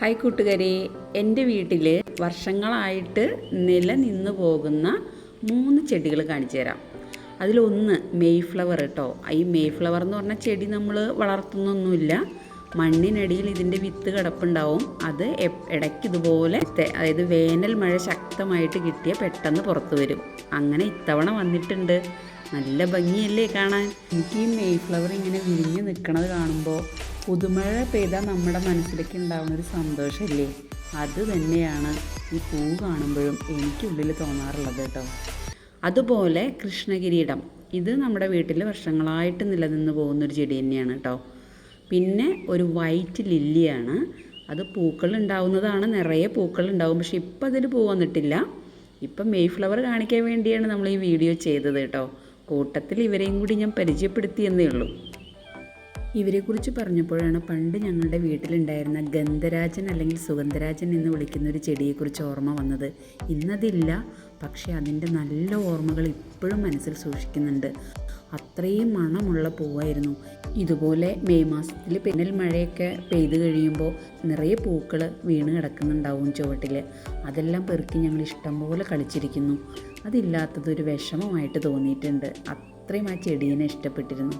Hi കൂട്ടുകാരെ. എന്റെ വീട്ടിൽ വർഷങ്ങളായിട്ട് നിലനിന്ന് പോകുന്ന മൂന്ന് ചെടികൾ കാണിച്ചു തരാം. അതിലൊന്ന് മെയ് ഫ്ലവർ കേട്ടോ ഈ മെയ് ഫ്ലവർ എന്ന് പറഞ്ഞ ചെടി നമ്മൾ വളർത്തുന്നൊന്നുമില്ല. മണ്ണിനടിയിൽ ഇതിന്റെ വിത്ത് കിടപ്പുണ്ടാവും. അത് ഇടയ്ക്ക് ഇതുപോലെ അതായത് വേനൽ മഴ ശക്തമായിട്ട് കിട്ടിയ പെട്ടെന്ന് പുറത്തു വരും. അങ്ങനെ ഇത്തവണ വന്നിട്ടുണ്ട്. നല്ല ഭംഗിയല്ലേ കാണാൻ? എനിക്ക് ഈ മെയ് ഫ്ലവർ ഇങ്ങനെ വിരിഞ്ഞ് നിൽക്കണത് കാണുമ്പോൾ പുതുമഴ പെയ്താൽ നമ്മുടെ മനസ്സിലേക്ക് ഉണ്ടാവുന്ന ഒരു സന്തോഷമില്ലേ അത് തന്നെയാണ് ഈ പൂ കാണുമ്പോഴും എനിക്കുള്ളിൽ തോന്നാറുള്ളത് കേട്ടോ. അതുപോലെ കൃഷ്ണകിരീടം. ഇത് നമ്മുടെ വീട്ടിൽ വർഷങ്ങളായിട്ട് നിലനിന്ന് പോകുന്നൊരു ചെടി തന്നെയാണ് കേട്ടോ. പിന്നെ ഒരു വൈറ്റ് ലില്ലിയാണ്. അത് പൂക്കൾ ഉണ്ടാവുന്നതാണ്. നിറയെ പൂക്കൾ ഉണ്ടാവും. പക്ഷെ ഇപ്പം അതിൽ പൂ വന്നിട്ടില്ല. ഇപ്പം മെയ് ഫ്ലവർ കാണിക്കാൻ വേണ്ടിയാണ് നമ്മൾ ഈ വീഡിയോ ചെയ്തത് കേട്ടോ. കൂട്ടത്തിൽ ഇവരെയും കൂടി ഞാൻ പരിചയപ്പെടുത്തിയെന്നേ ഉള്ളൂ. ഇവരെക്കുറിച്ച് പറഞ്ഞപ്പോഴാണ് പണ്ട് ഞങ്ങളുടെ വീട്ടിലുണ്ടായിരുന്ന ഗന്ധരാജൻ അല്ലെങ്കിൽ സുഗന്ധരാജൻ എന്ന് വിളിക്കുന്ന ഒരു ചെടിയെക്കുറിച്ച് ഓർമ്മ വന്നത്. ഇന്നതില്ല പക്ഷേ അതിന്റെ നല്ല ഓർമ്മകൾ ഇപ്പോഴും മനസ്സിൽ സൂക്ഷിക്കുന്നുണ്ട്. അത്രയും മണമുള്ള പൂവായിരുന്നു. ഇതുപോലെ മെയ് മാസത്തിൽ പിന്നൽ മഴയൊക്കെ പെയ്തു കഴിയുമ്പോൾ നിറയെ പൂക്കൾ വീണ് കിടക്കുന്നുണ്ടാവും ചുവട്ടിൽ. അതെല്ലാം പെറുക്കി ഞങ്ങൾ ഇഷ്ടംപോലെ കളിച്ചിരിക്കുന്നു. അതില്ലാത്തതൊരു വിഷമമായിട്ട് തോന്നിയിട്ടുണ്ട്. അത്രയും ആ ചെടീനെ ഇഷ്ടപ്പെട്ടിരുന്നു.